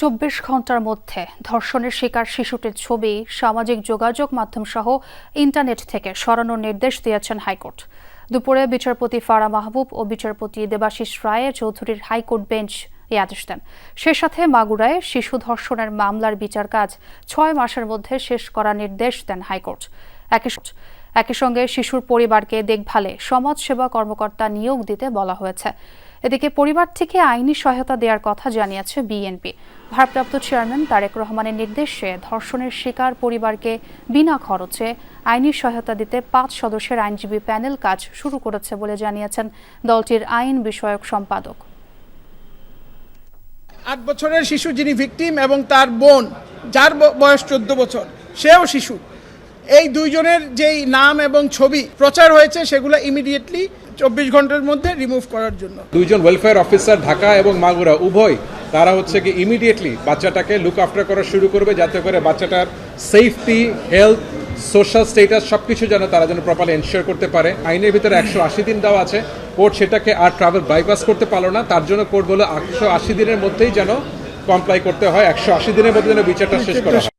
চব্বিশ ঘণ্টার মধ্যে ধর্ষণের শিকার শিশুটির ছবি, সামাজিক যোগাযোগ মাধ্যম সহ ইন্টারনেট থেকে সরানোর নির্দেশ দিয়েছেন হাইকোর্ট। দুপুরে বিচারপতি ফারা মাহবুব ও বিচারপতি দেবাশিস রায় চৌধুরীর হাইকোর্ট বেঞ্চ এই আদেশ দেন। সে সাথে মাগুরায় শিশু ধর্ষণের মামলার বিচার কাজ ছয় মাসের মধ্যে শেষ করার নির্দেশ দেন হাইকোর্ট। একই সঙ্গে শিশুর পরিবারকে দেখভালে সমাজসেবা কর্মকর্তা নিয়োগ দিতে বলা হয়েছে। এদিকে পরিবার থেকে আইনি সহায়তা দেওয়ার কথা জানিয়েছে বিএনপি। ভারপ্রাপ্ত চেয়ারম্যান তারেক রহমানের নির্দেশে ধর্ষণের শিকার পরিবারকে বিনা খরচে আইনি সহায়তা দিতে পাঁচ সদস্যের আইনজীবী প্যানেল কাজ শুরু করেছে বলে জানিয়েছেন দলটির আইন বিষয়ক সম্পাদক। আট বছরের শিশু যিনি ভিকটিম এবং তার বোন যার ব- বয়স চোদ্দ বছর সেও শিশু। এই দুইজনের যেই নাম এবং ছবি প্রচার হয়েছে সেগুলো ইমিডিয়েটলি চব্বিশ ঘণ্টার মধ্যে রিমুভ করার জন্য। দুইজন ওয়েলফেয়ার অফিসার ঢাকা এবং মাগুরা উভয় তারা হচ্ছে কি ইমিডিয়েটলি বাচ্চাটাকে লুক আফটার করা শুরু করবে যাতে করে বাচ্চাটার সেফটি হেলথ সোশ্যাল স্টেটাস সব কিছু যেন তারা যেন প্রপারলি এনশিওর করতে পারে। আইনের ভিতরে একশো আশি দিন দেওয়া আছে। কোর্ট সেটাকে আর ট্রাভেল বাইপাস করতে পারল না। তার জন্য কোর্ট বলে একশো আশি দিনের মধ্যেই যেন কমপ্লাই করতে হয়। একশো আশি দিনের মধ্যে যেন বিচারটা শেষ করা